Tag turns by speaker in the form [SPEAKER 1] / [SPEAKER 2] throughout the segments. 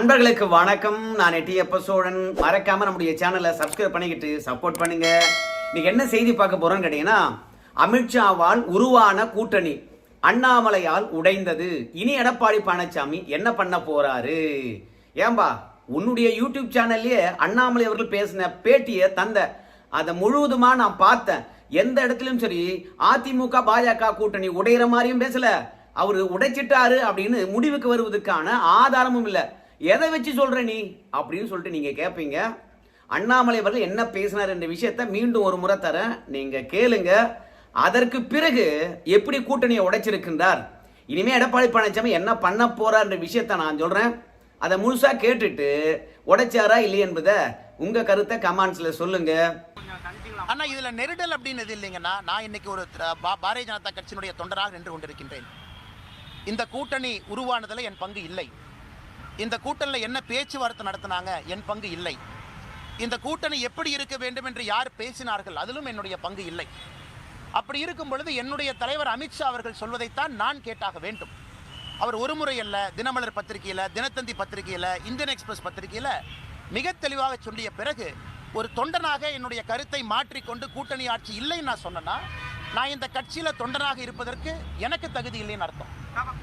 [SPEAKER 1] நண்பர்களுக்கு வணக்கம். நான் எட்டியப்ப சோழன். மறக்காம நம்முடைய சேனலை சப்ஸ்கிரைப் பண்ணிக்கிட்டு சப்போர்ட் பண்ணுங்க. இன்னைக்கு என்ன செய்தி பார்க்க போறோம்னு கேட்டீங்கன்னா அமித்ஷாவால் உருவான கூட்டணி அண்ணாமலையால் உடைந்தது. இனி எடப்பாடி பழனிசாமி என்ன பண்ண போறாரு? ஏம்பா உன்னுடைய யூடியூப் சேனல்லயே அண்ணாமலை அவர்கள் பேசின பேட்டியை தந்த அதை முழுவதுமா நான் பார்த்தேன். எந்த இடத்துலயும் சரி அதிமுக பாஜக கூட்டணி உடையிற மாதிரியும் பேசல. அவரு உடைச்சிட்டாரு அப்படின்னு முடிவுக்கு வருவதற்கான ஆதாரமும் இல்லை. எதை வச்சு சொல்கிற நீ? அப்படின்னு சொல்லிட்டு நீங்கள் கேட்பீங்க அண்ணாமலை அவர்கள் என்ன பேசினார் என்ற விஷயத்தை மீண்டும் ஒரு முறை தரேன் நீங்கள் கேளுங்க. அதற்கு பிறகு எப்படி கூட்டணியை உடைச்சிருக்கின்றார்? இனிமேல் எடப்பாடி பழனிசாமி என்ன பண்ண போறார் விஷயத்த விஷயத்தை நான் சொல்கிறேன் அதை முழுசாக கேட்டுட்டு உடைச்சாரா இல்லையா என்பதை உங்கள் கருத்தை கமெண்ட்ஸில் சொல்லுங்க.
[SPEAKER 2] ஆனா இதுல நெருடல் அப்படின்னு எது இல்லைங்கன்னா நான் இன்னைக்கு ஒரு பா- பாரதிய ஜனதா கட்சியினுடைய தொண்டராக நின்று கொண்டிருக்கின்றேன். இந்த கூட்டணி உருவானதுல என் பங்கு இல்லை. இந்த கூட்டணியில் என்ன பேச்சுவார்த்தை நடத்தினாங்க? என் பங்கு இல்லை. இந்த கூட்டணி எப்படி இருக்க வேண்டும் என்று யார் பேசினார்கள்? அதிலும் என்னுடைய பங்கு இல்லை. அப்படி இருக்கும் பொழுது என்னுடைய தலைவர் அமித்ஷா அவர்கள் சொல்வதைத்தான் நான் கேட்டாக வேண்டும். அவர் ஒரு முறை அல்ல தினமலர் பத்திரிகையில் தினத்தந்தி பத்திரிகையில் இந்தியன் எக்ஸ்பிரஸ் பத்திரிகையில் மிக தெளிவாக சொல்லிய பிறகு ஒரு தொண்டனாக என்னுடைய கருத்தை மாற்றிக்கொண்டு கூட்டணி ஆட்சி இல்லைன்னு நான் சொன்னேன்னா நான் இந்த கட்சியில் தொண்டனாக இருப்பதற்கு எனக்கு தகுதி இல்லைன்னு அர்த்தம்.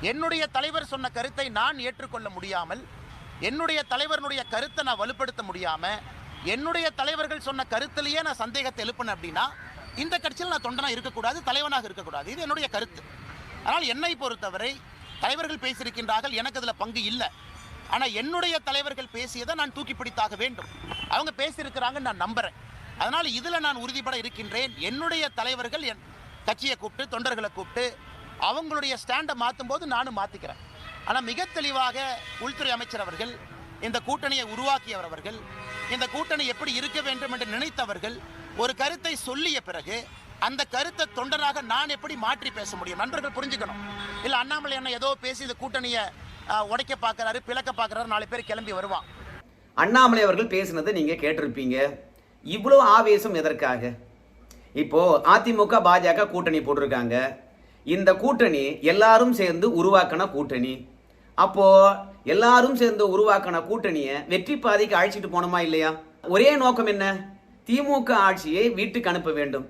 [SPEAKER 2] என்னுடைய தலைவர் சொன்ன கருத்தை நான் ஏற்றுக்கொள்ள முடியாமல் என்னுடைய தலைவருடைய கருத்தை நான் வலுப்படுத்த முடியாம என்னுடைய தலைவர்கள் சொன்ன கருத்திலேயே நான் சந்தேகத்தை எழுப்பினேன் அப்படின்னா இந்த கட்சியில் நான் தொண்டனாக இருக்கக்கூடாது தலைவனாக இருக்கக்கூடாது. இது என்னுடைய கருத்து. ஆனால் என்னை பொறுத்தவரை தலைவர்கள் பேசியிருக்கின்றார்கள் எனக்கு அதில் பங்கு இல்லை. ஆனால் என்னுடைய தலைவர்கள் பேசியதை நான் தூக்கி பிடித்தாக வேண்டும். அவங்க பேசியிருக்கிறாங்கன்னு நான் நம்புகிறேன் அதனால் இதில் நான் உறுதிப்பட இருக்கின்றேன். என்னுடைய தலைவர்கள் என் கட்சியை கூப்பிட்டு தொண்டர்களை கூப்பிட்டு அவங்களுடைய ஸ்டாண்டை மாற்றும் போது நானும் மாற்றிக்கிறேன் ஆனால் மிக தெளிவாக உள்துறை அமைச்சர் அவர்கள் இந்த கூட்டணியை உருவாக்கியவர் அவர்கள் இந்த கூட்டணி எப்படி இருக்க வேண்டும் என்று நினைத்தவர்கள் ஒரு கருத்தை சொல்லிய பிறகு அந்த கருத்தை தொண்டராக நான் எப்படி மாற்றி பேச முடியும்? நண்பர்கள் புரிஞ்சுக்கணும். இல்லை அண்ணாமலை என்ன ஏதோ பேசி இந்த கூட்டணியை உடைக்க பார்க்கறாரு பிளக்க பார்க்கறாரு நாலு பேர் கிளம்பி வருவான்.
[SPEAKER 1] அண்ணாமலை அவர்கள் பேசினதை நீங்கள் கேட்டிருப்பீங்க. இவ்வளோ ஆவேசம் எதற்காக? இப்போ அதிமுக பாஜக கூட்டணி போட்டிருக்காங்க. இந்த கூட்டணி எல்லாரும் சேர்ந்து உருவாக்கின கூட்டணி. அப்போ எல்லாரும் சேர்ந்து உருவாக்கின கூட்டணியை வெற்றி பாதைக்கு அழைச்சிட்டு போனோமா இல்லையா? ஒரே நோக்கம் என்ன? திமுக ஆட்சியை வீட்டுக்கு அனுப்ப வேண்டும்.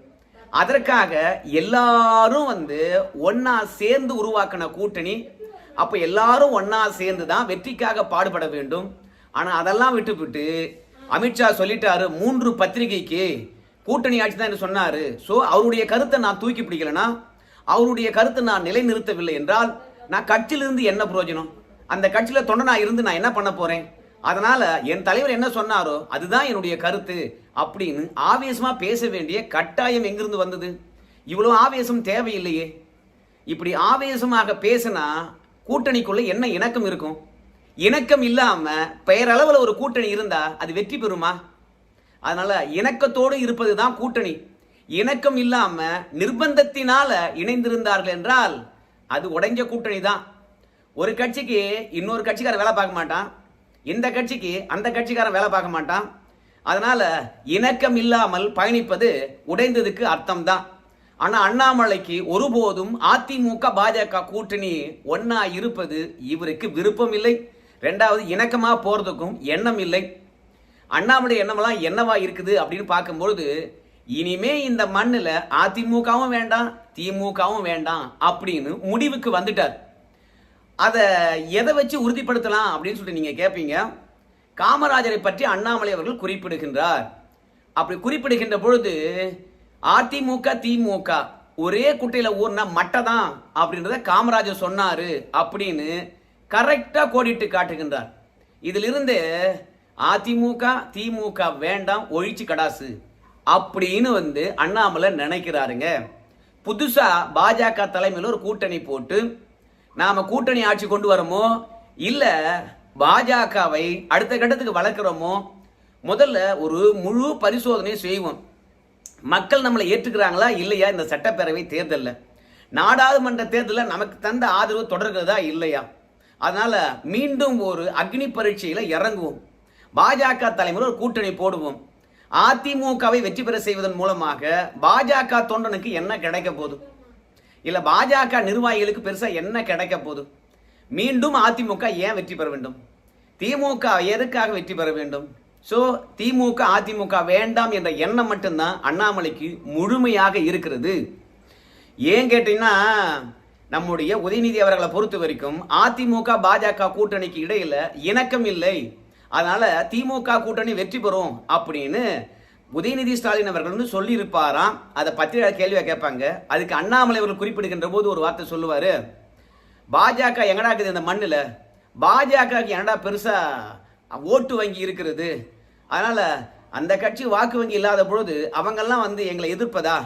[SPEAKER 1] அதற்காக எல்லாரும் வந்து ஒன்னா சேர்ந்து உருவாக்கின கூட்டணி. அப்ப எல்லாரும் ஒன்னா சேர்ந்து தான் வெற்றிக்காக பாடுபட வேண்டும். ஆனா அதெல்லாம் விட்டுவிட்டு அமித்ஷா சொல்லிட்டாரு மூன்று பத்திரிகைக்கு கூட்டணி ஆட்சி தான் என்று சொன்னார். ஸோ அவருடைய கருத்தை நான் தூக்கி பிடிக்கலனா அவருடைய கருத்தை நான் நிலைநிறுத்தவில்லை என்றால் நான் கட்சியிலிருந்து என்ன பிரயோஜனம் அந்த கட்சியில் தொண்டனாக இருந்து நான் என்ன பண்ண போகிறேன் அதனால் என் தலைவர் என்ன சொன்னாரோ அதுதான் என்னுடைய கருத்து அப்படின்னு ஆவேசமாக பேச வேண்டிய கட்டாயம் எங்கிருந்து வந்தது? இவ்வளோ ஆவேசம் தேவையில்லையே. இப்படி ஆவேசமாக பேசினா கூட்டணிக்குள்ளே என்ன இணக்கம் இருக்கும்? இணக்கம் இல்லாமல் பெயரளவில் ஒரு கூட்டணி இருந்தால் அது வெற்றி பெறுமா? அதனால இணக்கத்தோடு இருப்பது தான் கூட்டணி. இணக்கம் இல்லாம நிர்பந்தத்தினால இணைந்திருந்தார்கள் என்றால் அது உடைஞ்ச கூட்டணி தான் ஒரு கட்சிக்கு இன்னொரு கட்சிக்காரன் வேலை பார்க்க மாட்டான். இந்த கட்சிக்கு அந்த கட்சிக்காரன் வேலை பார்க்க மாட்டான். அதனால இணக்கம் இல்லாமல் பயணிப்பது உடைந்ததுக்கு அர்த்தம் தான் ஆனா அண்ணாமலைக்கு ஒருபோதும் அதிமுக பாஜக கூட்டணி ஒன்னா இருப்பது இவருக்கு விருப்பம் இல்லை ரெண்டாவது இணக்கமா போறதுக்கும் எண்ணம் இல்லை அண்ணாமலை எண்ணமெல்லாம் என்னவா இருக்குது அப்படின்னு பார்க்கும்பொழுது இனிமே இந்த மண்ணில் அதிமுகவும் வேண்டாம் திமுகவும் வேண்டாம் அப்படின்னு முடிவுக்கு வந்துட்டார். அதை எதை வச்சு உறுதிப்படுத்தலாம் அப்படின்னு சொல்லிட்டு நீங்கள் கேட்பீங்க காமராஜரை பற்றி அண்ணாமலை அவர்கள் குறிப்பிடுகின்றார். அப்படி குறிப்பிடுகின்ற பொழுது அதிமுக திமுக ஒரே குட்டையில் ஊர்னா மட்டை தான் அப்படின்றத காமராஜர் சொன்னார் அப்படின்னு கரெக்டாக கோடிட்டு காட்டுகின்றார். இதிலிருந்து அதிமுக திமுக வேண்டாம் ஒழிச்சு கடாசு. அப்படின்னு வந்து அண்ணாமலை நினைக்கிறாருங்க. புதுசாக பாஜக தலைமையில் ஒரு கூட்டணி போட்டு நாம் கூட்டணி ஆட்சி கொண்டு வரமோ இல்லை பாஜகவை அடுத்த கட்டத்துக்கு வளர்க்குறோமோ முதல்ல ஒரு முழு பரிசோதனை செய்வோம். மக்கள் நம்மளை ஏற்றுக்கிறாங்களா இல்லையா இந்த சட்டப்பேரவை தேர்தலில்? நாடாளுமன்ற தேர்தலில் நமக்கு தந்த ஆதரவு தொடர்கிறதா இல்லையா? அதனால் மீண்டும் ஒரு அக்னி பரீட்சையில் இறங்குவோம். பாஜக தலைமையில் ஒரு கூட்டணி போடுவோம். அதிமுகவை வெற்றி பெற செய்வதன் மூலமாக பாஜக தொண்டனுக்கு என்ன கிடைக்க போதும் இல்லை பாஜக நிர்வாகிகளுக்கு பெருசாக என்ன கிடைக்க போகுது? மீண்டும் அதிமுக ஏன் வெற்றி பெற வேண்டும்? திமுக எதுக்காக வெற்றி பெற வேண்டும்? ஸோ திமுக அதிமுக வேண்டாம் என்ற எண்ணம் மட்டும்தான் அண்ணாமலைக்கு முழுமையாக இருக்கிறது. ஏன் கேட்டீங்கன்னா நம்முடைய உதயநிதி அவர்களை பொறுத்த வரைக்கும் அதிமுக பாஜக கூட்டணிக்கு இடையில் இணக்கம் இல்லை. அதனால் திமுக கூட்டணி வெற்றி பெறும் அப்படின்னு உதயநிதி ஸ்டாலின் அவர்கள் வந்து சொல்லியிருப்பாராம். அதை பத்திரிகை கேள்வியாக கேட்பாங்க. அதுக்கு அண்ணாமலை அவர்கள் குறிப்பிடுகின்ற போது ஒரு வார்த்தை சொல்லுவார். பாஜக எங்கடா இருக்குது இந்த மண்ணில்? பாஜகவுக்கு என்னடா பெருசாக ஓட்டு வங்கி இருக்கிறது? அதனால் அந்த கட்சி வாக்கு வங்கி இல்லாத பொழுது அவங்கெல்லாம் வந்து எங்களை எதிர்ப்பதா?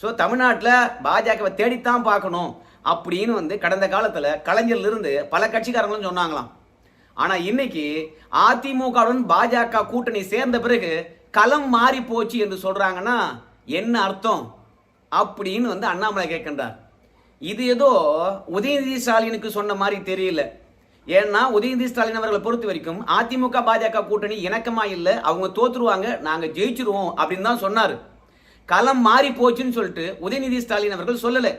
[SPEAKER 1] ஸோ தமிழ்நாட்டில் பாஜகவை தேடித்தான் பார்க்கணும் அப்படின்னு வந்து கடந்த காலத்தில் கலைஞர்லேருந்து பல கட்சிக்காரங்களும் சொன்னாங்களாம். ஆனால் இன்னைக்கு அதிமுகவுடன் பாஜக கூட்டணி சேர்ந்த பிறகு களம் மாறி போச்சு என்று சொல்றாங்கன்னா என்ன அர்த்தம் அப்படின்னு வந்து அண்ணாமலை கேட்கின்றார். இது ஏதோ உதயநிதி ஸ்டாலினுக்கு சொன்ன மாதிரி தெரியல. ஏன்னா உதயநிதி ஸ்டாலின் அவர்களை பொறுத்த வரைக்கும் அதிமுக பாஜக கூட்டணி இணக்கமா இல்லை அவங்க தோத்துருவாங்க நாங்க ஜெயிச்சிருவோம் அப்படின்னு தான் சொன்னாரு. களம் மாறி போச்சுன்னு சொல்லிட்டு உதயநிதி ஸ்டாலின் அவர்கள் சொல்லல.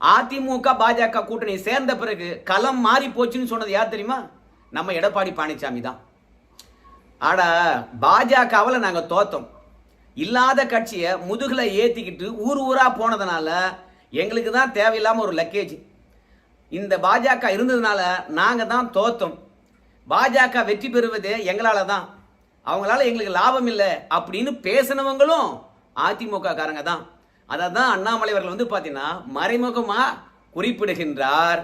[SPEAKER 1] அதிமுக பாஜக கூட்டணி சேர்ந்த பிறகு களம் மாறி போச்சுன்னு சொன்னது யார் தெரியுமா? நம்ம எடப்பாடி பழனிசாமி தான். ஆடா பாஜகவில் நாங்கள் தோத்தோம். இல்லாத கட்சியை முதுகில் ஏற்றிக்கிட்டு ஊர் ஊராக போனதுனால எங்களுக்கு தான் தேவையில்லாமல் ஒரு லக்கேஜ் இந்த பாஜக இருந்ததுனால நாங்கள் தான் தோத்தோம். பாஜக வெற்றி பெறுவது எங்களால் தான். அவங்களால எங்களுக்கு லாபம் இல்லை அப்படின்னு பேசினவங்களும் அதிமுக காரங்க தான். அதை தான் அண்ணாமலை அவர்கள் வந்து பார்த்தீங்கன்னா மறைமுகமாக குறிப்பிடுகின்றார்.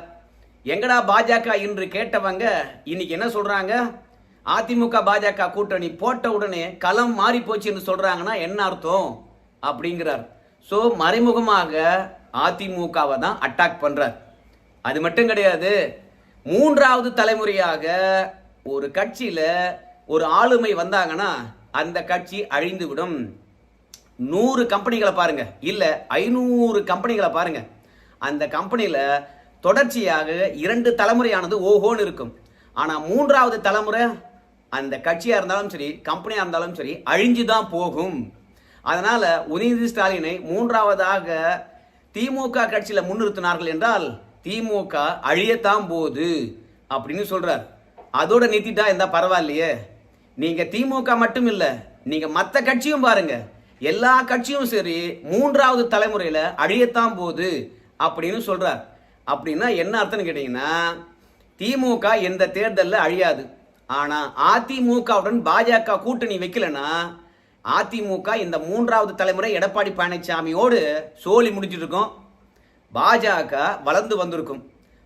[SPEAKER 1] எங்கடா பாஜக என்று கேட்டவங்க இன்னைக்கு என்ன சொல்றாங்க? அதிமுக பாஜக கூட்டணி போட்ட உடனே களம் மாறி போச்சுன்னு சொல்றாங்கன்னா என்ன அர்த்தம்? அப்படிங்கிறார். ஸோ மறைமுகமாக அதிமுகவை தான் அட்டாக் பண்றார். அது மட்டும் கிடையாது மூன்றாவது தலைமுறையாக ஒரு கட்சியில் ஒரு ஆளுமை வந்தாங்கன்னா அந்த கட்சி அழிந்து விடும் நூறு கம்பெனிகளை பாருங்க. இல்லை ஐநூறு கம்பெனிகளை பாருங்க. அந்த கம்பெனியில் தொடர்ச்சியாக இரண்டு தலைமுறையானது ஓஹோன்னு இருக்கும். ஆனால் மூன்றாவது தலைமுறை அந்த கட்சியாக இருந்தாலும் சரி கம்பெனியாக இருந்தாலும் சரி அழிஞ்சு தான் போகும். அதனால் உதயநிதி ஸ்டாலினை மூன்றாவதாக திமுக கட்சியில் முன்னிறுத்தினார்கள் என்றால் திமுக அழியத்தான் போகுது அப்படின்னு சொல்கிறார் அதோட நிறுத்திட்டா இருந்தால் பரவாயில்லையே. நீங்கள் திமுக மட்டும் இல்லை நீங்கள் மற்ற கட்சியும் பாருங்க. எல்லா கட்சியும் சரி மூன்றாவது தலைமுறையில் அழியத்தான் போகுது அப்படின்னு சொல்கிறார் அப்படின்னா என்ன அர்த்தம்னு கேட்டீங்கன்னா திமுக எந்த தேர்தலில் அழியாது. ஆனால் அதிமுகவுடன் பாஜக கூட்டணி வைக்கலன்னா அதிமுக இந்த மூன்றாவது தலைமுறை எடப்பாடி பழனிசாமியோடு சோழி முடிச்சிட்டு இருக்கோம் பாஜக வளர்ந்து வந்திருக்கும்.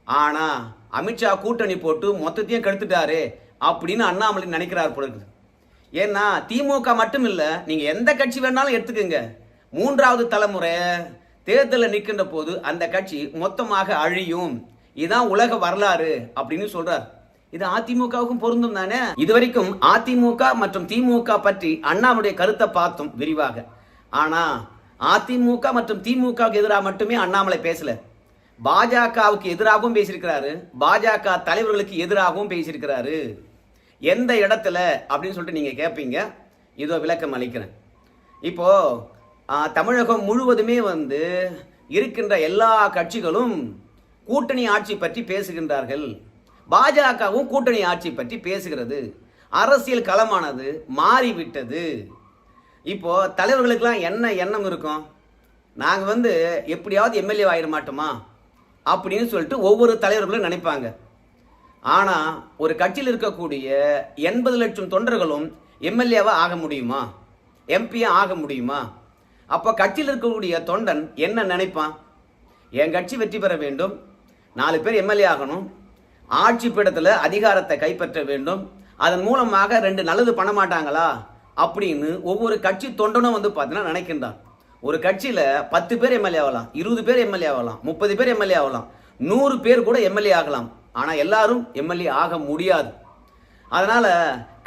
[SPEAKER 1] ஆனால் அமித்ஷா கூட்டணி போட்டு மொத்தத்தையும் கெடுத்துட்டாரு அப்படின்னு அண்ணாமலை நினைக்கிறார் போல இருக்குது. ஏன்னா திமுக மட்டும் இல்லை நீங்கள் எந்த கட்சி வேணாலும் எடுத்துக்கோங்க. மூன்றாவது தலைமுறை தேர்தலில் நிற்கின்ற போது அந்த கட்சி மொத்தமாக அழியும். இதான் உலக வரலாறு அப்படின்னு சொல்றார். இது அதிமுகவுக்கும் பொருந்தும் தானே? இதுவரைக்கும் அதிமுக மற்றும் திமுக பற்றி அண்ணாவுடைய கருத்தை பார்த்தோம் விரிவாக. ஆனா அதிமுக மற்றும் திமுகவுக்கு எதிராக மட்டுமே அண்ணாமலை பேசல. பாஜகவுக்கு எதிராகவும் பேசியிருக்கிறாரு. பாஜக தலைவர்களுக்கு எதிராகவும் பேசியிருக்கிறாரு. எந்த இடத்துல? அப்படின்னு சொல்லிட்டு நீங்க கேட்பீங்க இதோ விளக்கம் அளிக்கிறேன். இப்போ தமிழகம் முழுவதுமே வந்து இருக்கின்ற எல்லா கட்சிகளும் கூட்டணி ஆட்சி பற்றி பேசுகின்றார்கள். பாஜகவும் கூட்டணி ஆட்சி பற்றி பேசுகிறது. அரசியல் களமானது மாறிவிட்டது. இப்போ தலைவர்களுக்கெல்லாம் என்ன எண்ணம் இருக்கும்? நாங்கள் வந்து எப்படியாவது எம்எல்ஏ ஆகிட மாட்டோமா? அப்படின்னு சொல்லிட்டு ஒவ்வொரு தலைவர்களும் நினைப்பாங்க. ஆனால் ஒரு கட்சியில் இருக்கக்கூடிய எண்பது லட்சம் தொண்டர்களும் எம்எல்ஏவாக ஆக முடியுமா? எம்பியாக ஆக முடியுமா? அப்போ கட்சியில் இருக்கக்கூடிய தொண்டன் என்ன நினைப்பான்? என் கட்சி வெற்றி பெற வேண்டும். நாலு பேர் எம்எல்ஏ ஆகணும். ஆட்சி பீடத்தில் அதிகாரத்தை கைப்பற்ற வேண்டும். அதன் மூலமாக ரெண்டு நல்லது பண்ண மாட்டாங்களா? அப்படின்னு ஒவ்வொரு கட்சி தொண்டனும் வந்து பார்த்தீங்கன்னா நினைக்கின்றான். ஒரு கட்சியில் பத்து பேர் எம்எல்ஏ ஆகலாம் இருபது பேர் எம்எல்ஏ ஆகலாம் முப்பது பேர் எம்எல்ஏ ஆகலாம் நூறு பேர் கூட எம்எல்ஏ ஆகலாம். ஆனால் எல்லாரும் எம்எல்ஏ ஆக முடியாது. அதனால்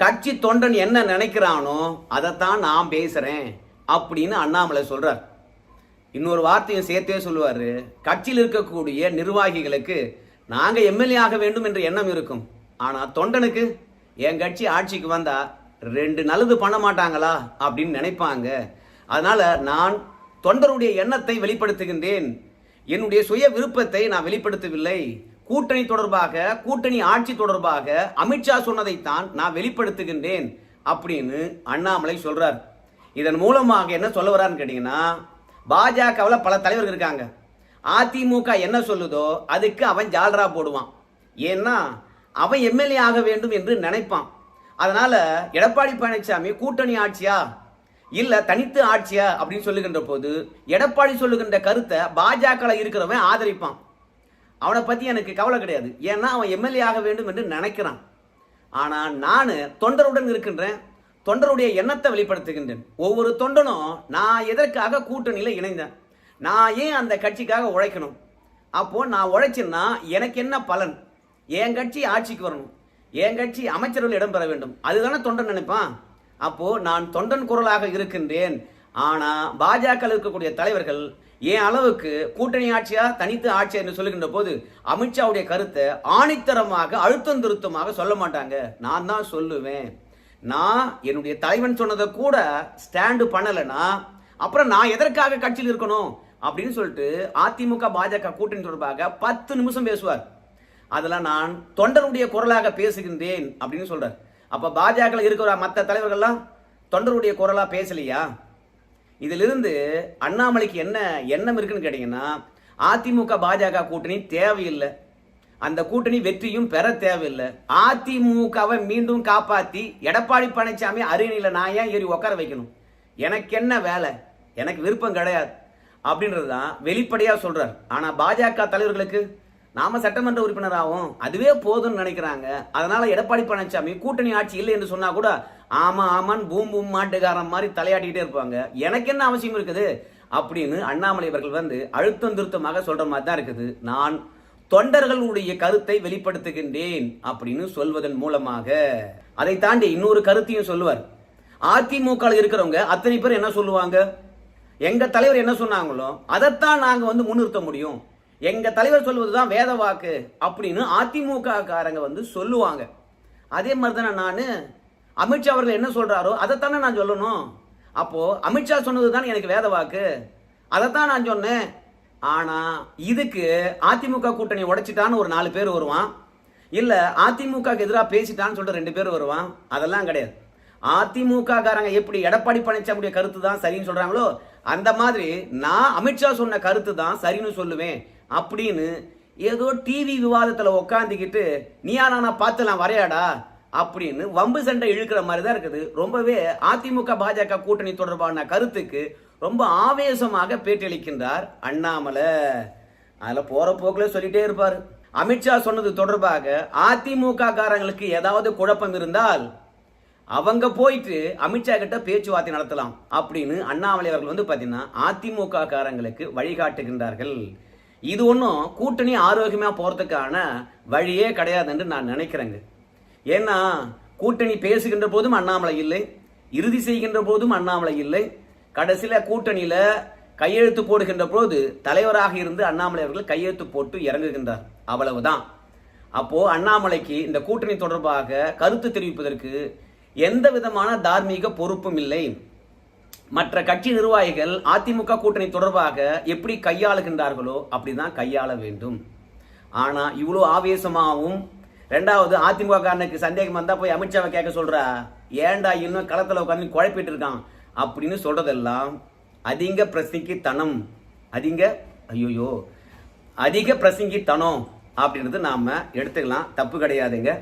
[SPEAKER 1] கட்சி தொண்டன் என்ன நினைக்கிறானோ அதைத்தான் நான் பேசுகிறேன் அப்படின்னு அண்ணாமலை சொல்கிறார் இன்னொரு வார்த்தையும் சேர்த்தே சொல்லுவார். கட்சியில் இருக்கக்கூடிய நிர்வாகிகளுக்கு நாங்கள் எம்எல்ஏ ஆக வேண்டும் என்ற எண்ணம் இருக்கும். ஆனால் தொண்டனுக்கு என் கட்சி ஆட்சிக்கு வந்தால் ரெண்டு நல்லது பண்ண மாட்டாங்களா? அப்படின்னு நினைப்பாங்க. அதனால் நான் தொண்டருடைய எண்ணத்தை வெளிப்படுத்துகின்றேன். என்னுடைய சுய விருப்பத்தை நான் வெளிப்படுத்தவில்லை. கூட்டணி தொடர்பாக கூட்டணி ஆட்சி தொடர்பாக அமித்ஷா சொன்னதைத்தான் நான் வெளிப்படுத்துகின்றேன் அப்படின்னு அண்ணாமலை சொல்றார். இதன் மூலமாக என்ன சொல்ல வரான்னு கேட்டிங்கன்னா பாஜகவில் பல தலைவர்கள் இருக்காங்க. அதிமுக என்ன சொல்லுதோ அதுக்கு அவன் ஜால்ரா போடுவான். ஏன்னா அவன் எம்எல்ஏ ஆக வேண்டும் என்று நினைப்பான். அதனால் எடப்பாடி பழனிசாமி கூட்டணி ஆட்சியா இல்லை தனித்து ஆட்சியா அப்படின்னு சொல்லுகின்ற போது எடப்பாடி சொல்லுகின்ற கருத்தை பாஜகவில் இருக்கிறவன் ஆதரிப்பான். அவனை பற்றி எனக்கு கவலை கிடையாது. ஏன்னா அவன் எம்எல்ஏ ஆக வேண்டும் என்று நினைக்கிறான். ஆனால் நான் தொண்டருடன் இருக்கின்றேன். தொண்டருடைய எண்ணத்தை வெளிப்படுத்துகின்றேன். ஒவ்வொரு தொண்டனும் நான் எதற்காக கூட்டணியில் இணைந்தேன்? நான் ஏன் அந்த கட்சிக்காக உழைக்கணும்? அப்போது நான் உழைச்சேன்னா எனக்கு என்ன பலன்? என் கட்சி ஆட்சிக்கு வரணும். என் கட்சி அமைச்சர்கள் இடம்பெற வேண்டும். அதுதானே தொண்டன் நினைப்பான்? அப்போது நான் தொண்டன் குரலாக இருக்கின்றேன். ஆனால் பாஜக இருக்கக்கூடிய தலைவர்கள் என் அளவுக்கு கூட்டணி ஆட்சியா தனித்து ஆட்சி என்று சொல்லுகின்ற போது அமித்ஷாவுடைய கருத்தை ஆணித்தரமாக அழுத்தம் திருத்தமாக சொல்ல மாட்டாங்க. நான் தான் சொல்லுவேன். நான் என்னுடைய தலைவன் சொன்னதை கூட ஸ்டாண்டு பண்ணலைன்னா அப்புறம் நான் எதற்காக கட்சியில் இருக்கணும்? அப்படின்னு சொல்லிட்டு அதிமுக பாஜக கூட்டணி தொடர்பாக பத்து நிமிஷம் பேசுவார். அதெல்லாம் நான் தொண்டருடைய குரலாக பேசுகின்றேன் அப்படின்னு சொல்றார். அப்ப பாஜக இருக்கிற மற்ற தலைவர்கள்லாம் தொண்டருடைய குரலா பேசலையா? இதிலிருந்து அண்ணாமலைக்கு என்ன எண்ணம் இருக்குன்னு கேட்டீங்கன்னா அதிமுக பாஜக கூட்டணி தேவையில்லை. அந்த கூட்டணி வெற்றியும் பெற தேவையில்லை. அதிமுகவை மீண்டும் காப்பாத்தி எடப்பாடி பழனிசாமி அருணியில் நான் ஏன் ஏறி உட்கார வைக்கணும்? எனக்கு என்ன வேலை? எனக்கு விருப்பம் கிடையாது. அப்படின்றது தான் வெளிப்படையா சொல்றார். ஆனா பாஜக தலைவர்களுக்கு நாம சட்டமன்ற உறுப்பினர் ஆகும் அதுவே போதும்னு நினைக்கிறாங்க. அதனால எடப்பாடி பழனிசாமி கூட்டணி ஆட்சி இல்லை என்று சொன்னா கூட ஆமா ஆமான் பூம் பூம் மாட்டுக்காரன் மாதிரி தலையாட்டிக்கிட்டே இருப்பாங்க. எனக்கு என்ன அவசியம் இருக்குது? அப்படின்னு அண்ணாமலை அவர்கள் வந்து அழுத்தம் திருத்தமாக சொல்ற மாதிரி தான் இருக்குது. நான் தொண்டர்களுடைய கருத்தை வெளிப்படுத்துகின்றேன் அப்படின்னு சொல்வதன் மூலமாக. அதை தாண்டி இன்னொரு கருத்தையும் சொல்லுவார். அதிமுக இருக்கிறவங்க அத்தனை பேர் என்ன சொல்லுவாங்க? எங்க தலைவர் என்ன சொன்னாங்களோ அதைத்தான் நாங்க வந்து முன்னிறுத்த முடியும். எங்க தலைவர் சொல்வதுதான் வேத வாக்கு அப்படின்னு அதிமுக காரங்க வந்து சொல்லுவாங்க. அதே மாதிரி தானே நான்? அமித்ஷா அவர்கள் என்ன சொல்றாரோ அதைத்தானே நான் சொல்லணும். அப்போ அமித்ஷா சொன்னது தான் எனக்கு வேத வாக்கு. அதைத்தான் நான் சொன்னேன். ஆனா இதுக்கு அதிமுக கூட்டணி உடைச்சிட்டான்னு ஒரு நாலு பேர் வருவான். இல்ல அதிமுக எதிராக பேசிட்டான்னு சொல்லிட்டு ரெண்டு பேர் வருவான். அதெல்லாம் கிடையாது. அதிமுக காரங்க எப்படி எடப்பாடி பழனிசாமியுடைய கருத்து தான் சரின்னு சொல்றாங்களோ அந்த மாதிரி நான் அமித்ஷா சொன்ன கருத்து தான் சரின்னு சொல்லுவேன் அப்படின்னு ஏதோ டிவி விவாதத்தில் உக்காந்துக்கிட்டு நீயா நானா பார்த்துலாம் வரையாடா அப்படின்னு வம்பு சண்டை இழுக்கிற மாதிரி தான் இருக்குது. ரொம்பவே அதிமுக பாஜக கூட்டணி தொடர்பான கருத்துக்கு ரொம்ப ஆவேசமாக பேட்டியளிக்கின்றார் அண்ணாமலை. அதில் போகிற போக்கில் சொல்லிட்டே இருப்பார். அமித்ஷா சொன்னது தொடர்பாக அதிமுக காரங்களுக்கு ஏதாவது குழப்பம் இருந்தால் அவங்க போயிட்டு அமித்ஷா கிட்ட பேச்சுவார்த்தை நடத்தலாம் அப்படின்னு அண்ணாமலை அவர்கள் வந்து பார்த்தீங்கன்னா அதிமுக காரங்களுக்கு வழிகாட்டுகின்றார்கள். இது ஒன்றும் கூட்டணி ஆரோக்கியமாக போகிறதுக்கான வழியே கிடையாது என்று நான் நினைக்கிறேங்க. ஏன்னா கூட்டணி பேசுகின்ற போதும் அண்ணாமலை இல்லை இறுதி செய்கின்ற போதும் அண்ணாமலை இல்லை கடைசியில் கூட்டணியில் கையெழுத்து போடுகின்ற போது தலைவராக இருந்து அண்ணாமலை அவர்கள் கையெழுத்து போட்டு இறங்குகின்றார். அவ்வளவுதான். அப்போ அண்ணாமலைக்கு இந்த கூட்டணி தொடர்பாக கருத்து தெரிவிப்பதற்கு எந்த விதமான தார்மீக பொறுப்பும் இல்லை. மற்ற கட்சி நிர்வாகிகள் அதிமுக கூட்டணி தொடர்பாக எப்படி கையாளுகின்றார்களோ அப்படி தான் கையாள வேண்டும். ஆனால் இவ்வளோ ஆவேசமாகவும் ரெண்டாவது அதிமுக காரனுக்கு சந்தேகம் வந்தால் போய் அமித்ஷாவை கேட்க சொல்கிறா ஏன்டா இன்னும் களத்தில் உட்காந்து குழப்பிட்டு இருக்கான்? அப்படின்னு சொல்கிறதெல்லாம் அதிக பிரசங்கி தனம் அதிக ஐயோயோ அதிக பிரசங்கி தனம் அப்படின்றது நாம் எடுத்துக்கலாம். தப்பு கிடையாதுங்க.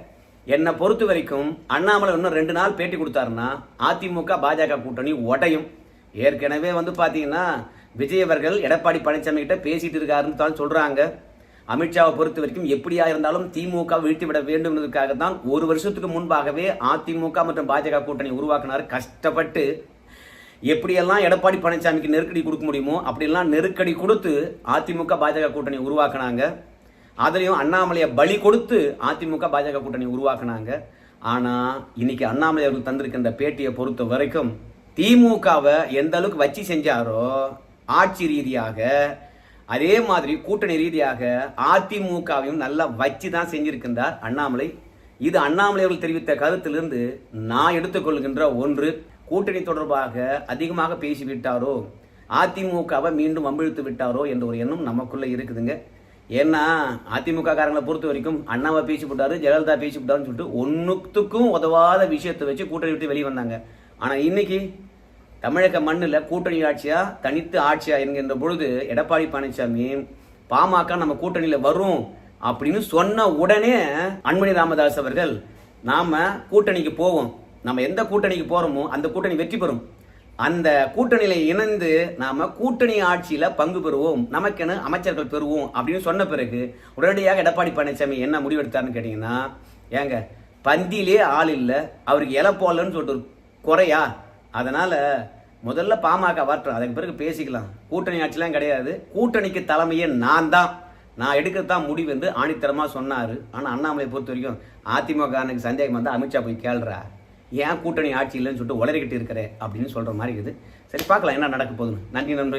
[SPEAKER 1] என்னை பொறுத்த வரைக்கும் அண்ணாமலை இன்னும் ரெண்டு நாள் பேட்டி கொடுத்தாருன்னா அதிமுக பாஜக கூட்டணி உடையும். ஏற்கனவே வந்து பார்த்தீங்கன்னா விஜய் அவர்கள் எடப்பாடி பழனிசாமி கிட்ட பேசிட்டு இருக்காருன்னு தான் சொல்கிறாங்க அமித்ஷாவை பொறுத்த வரைக்கும் எப்படியா இருந்தாலும் திமுக வீழ்த்தி விட வேண்டும் தான் ஒரு வருஷத்துக்கு முன்பாகவே அதிமுக மற்றும் பாஜக கூட்டணி உருவாக்கினார். கஷ்டப்பட்டு எப்படியெல்லாம் எடப்பாடி பழனிசாமிக்கு நெருக்கடி கொடுக்க முடியுமோ அப்படியெல்லாம் நெருக்கடி கொடுத்து அதிமுக பாஜக கூட்டணி உருவாக்குனாங்க. அதுலேயும் அண்ணாமலையை பலி கொடுத்து அதிமுக பாஜக கூட்டணி உருவாக்குனாங்க. ஆனால் இன்னைக்கு அண்ணாமலை அவர்கள் தந்திருக்கின்ற பேட்டியை பொறுத்த வரைக்கும் திமுகவை எந்த அளவுக்கு வச்சு செஞ்சாரோ ஆட்சி ரீதியாக அதே மாதிரி கூட்டணி ரீதியாக அதிமுகவையும் நல்லா வச்சு தான் செஞ்சிருக்கின்றார் அண்ணாமலை. இது அண்ணாமலை அவர்கள் தெரிவித்த கருத்திலிருந்து நான் எடுத்துக்கொள்கின்ற ஒன்று. கூட்டணி தொடர்பாக அதிகமாக பேசிவிட்டாரோ? அதிமுகவை மீண்டும் வம்பிழுத்து விட்டாரோ என்ற ஒரு எண்ணம் நமக்குள்ளே இருக்குதுங்க. ஏன்னா அதிமுக காரங்களை பொறுத்த வரைக்கும் அண்ணாவை பேசி போட்டாரு ஜெயலலிதா பேசி போட்டாருன்னு சொல்லிட்டு ஒன்றுத்துக்கும் உதவாத விஷயத்தை வச்சு கூட்டணி விட்டு வெளியே வந்தாங்க. ஆனால் இன்னைக்கு தமிழக மண்ணில் கூட்டணி ஆட்சியா தனித்து ஆட்சியா என்கின்ற பொழுது எடப்பாடி பழனிசாமி பாமக நம்ம கூட்டணியில் வரும் அப்படின்னு சொன்ன உடனே அன்புமணி ராமதாஸ் அவர்கள் நாம கூட்டணிக்கு போவோம். நம்ம எந்த கூட்டணிக்கு போகிறோமோ அந்த கூட்டணி வெற்றி பெறும். அந்த கூட்டணியில் இணைந்து நாம் கூட்டணி ஆட்சியில் பங்கு பெறுவோம். நமக்கென அமைச்சர்கள் பெறுவோம் அப்படின்னு சொன்ன பிறகு உடனடியாக எடப்பாடி பழனிசாமி என்ன முடிவெடுத்தாருன்னு கேட்டிங்கன்னா ஏங்க பந்தியிலே ஆள் இல்லை அவருக்கு இலை போடலன்னு சொல்லிட்டு ஒரு குறையா? அதனால் முதல்ல பாமக வரட்டும். அதுக்கு பிறகு பேசிக்கலாம். கூட்டணி ஆட்சிலாம் கிடையாது. கூட்டணிக்கு தலைமையே நான் தான். நான் எடுக்கிறது தான் முடிவு என்று ஆணித்தரமாக சொன்னார். ஆனால் அண்ணாமலை பொறுத்த வரைக்கும் அதிமுக சந்தேகம் வந்தால் அமித்ஷா போய் கேள்றா. ஏன் கூட்டணி ஆட்சி இல்லைன்னு சொல்லிட்டு உளறிக்கிட்டு இருக்கிறேன் அப்படின்னு சொல்கிற மாதிரி இருக்குது. சரி பார்க்கலாம் என்ன நடக்க போகுதுன்னு. நன்றி நன்றி